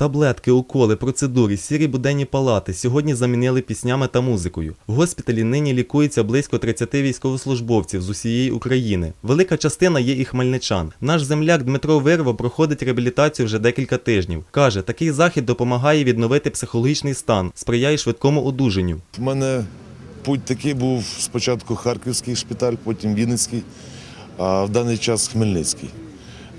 Таблетки, уколи, процедури, сірі буденні палати сьогодні замінили піснями та музикою. В госпіталі нині лікується близько 30 військовослужбовців з усієї України. Велика частина є і хмельничан. Наш земляк Дмитро Вирво проходить реабілітацію вже декілька тижнів. Каже, такий захід допомагає відновити психологічний стан, сприяє швидкому одужанню. У мене путь такий був спочатку Харківський шпиталь, потім Вінницький, а в даний час Хмельницький.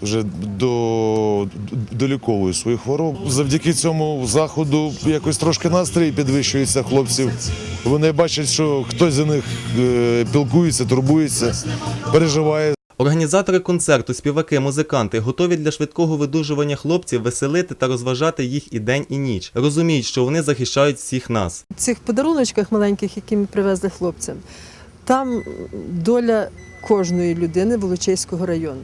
Вже до, доліковую свою хворобу. Завдяки цьому заходу якось трошки настрій підвищується хлопців. Вони бачать, що хтось за них е, пілкується, турбується, переживає. Організатори концерту, співаки, музиканти готові для швидкого видужування хлопців веселити та розважати їх і день, і ніч. Розуміють, що вони захищають всіх нас. В цих подаруночках маленьких, які ми привезли хлопцям, там доля кожної людини Волочиського району.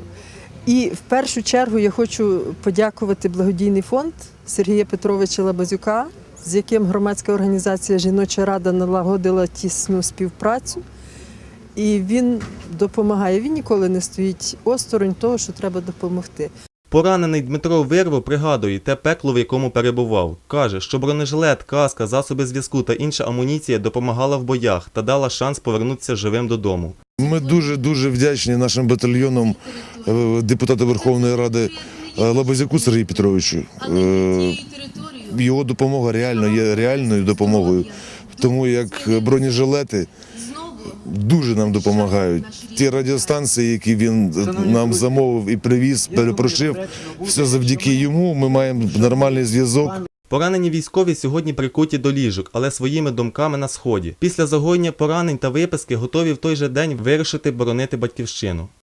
І в першу чергу я хочу подякувати благодійний фонд Сергія Петровича Лабазюка, з яким громадська організація Жіноча рада налагодила тісну співпрацю. І він допомагає. Він ніколи не стоїть осторонь того, що треба допомогти. Поранений Дмитро Вирво пригадує те пекло, в якому перебував. Каже, що бронежилет, каска, засоби зв'язку та інша амуніція допомагала в боях та дала шанс повернутися живим додому. Ми дуже дуже вдячні нашим батальйонам депутата Верховної Ради е, Лабазяку Сергію Петровичу. Е, Його допомога реально є реальною допомогою, тому як бронежилети дуже нам допомагають. Ті радіостанції, які він нам замовив і привіз, перепрошив, все завдяки йому. Ми маємо нормальний зв'язок. Поранені військові сьогодні прикуті до ліжок, але своїми думками на сході. Після загоєння поранень та виписки готові в той же день вирушити боронити батьківщину.